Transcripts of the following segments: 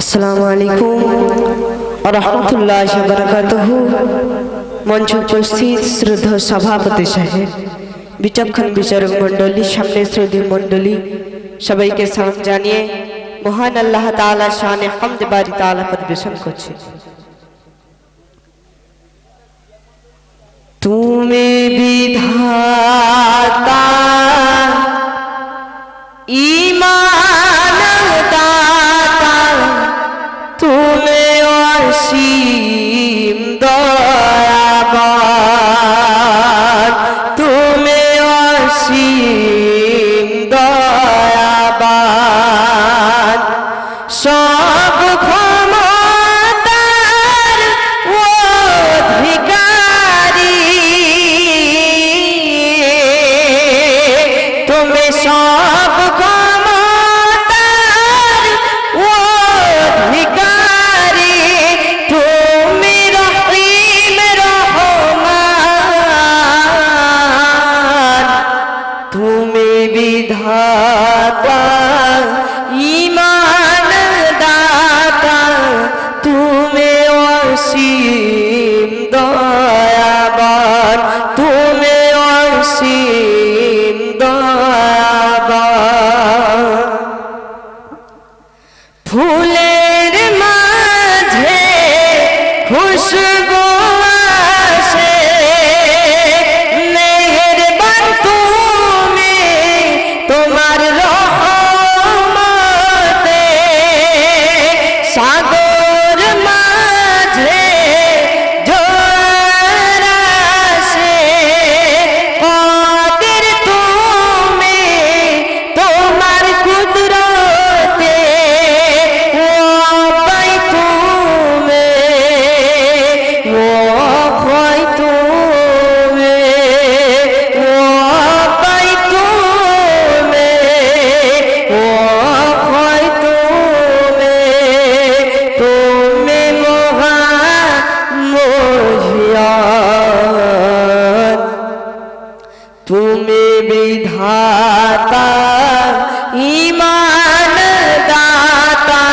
আসসালামু আলাইকুম রহমতুল্লাহ বরকাতহ। মঞ্চ উপস্থিত শ্রদ্ধা সভাপতি সাহেব, বিচক্ষণ বিচারক মণ্ডলী, সামনে শ্রদ্ধী মণ্ডলী, সবাইকে সালাম জানিয়ে মহান আল্লাহ তাআলা শানে হামদ বারি তাআলা পরিবেশন করছে। তুমি বিধাতা ইমান অসীম দয়াবান। তুমি অসীম দয়াবান। সব ক্ষমতার অধিকারী। তুমি সব বিধাতা ইমান দাতা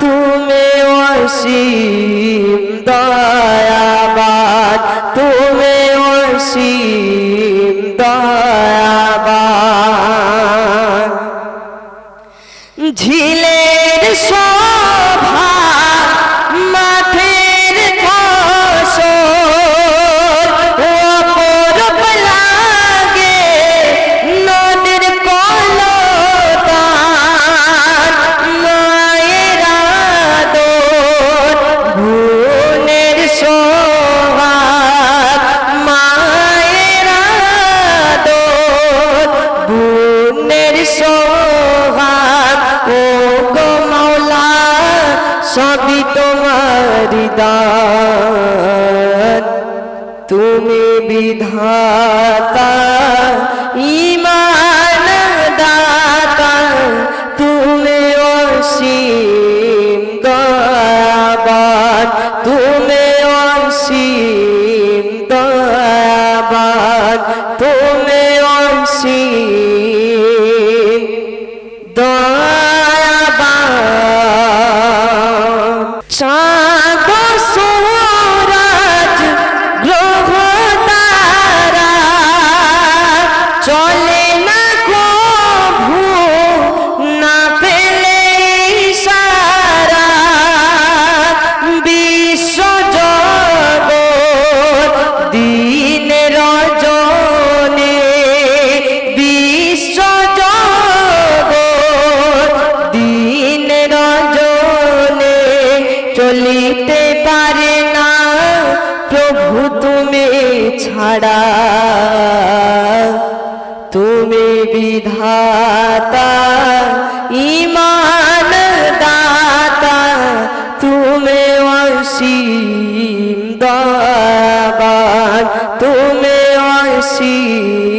তুমি অসীম দয়াবান তুমি অসীম দয়াবান। ঝিলের শোভা মাঠের दान तुम्हें विधाता তুমি বিধাতা ইমান দাতা তুমি অসীম দাবা তুমি অসীম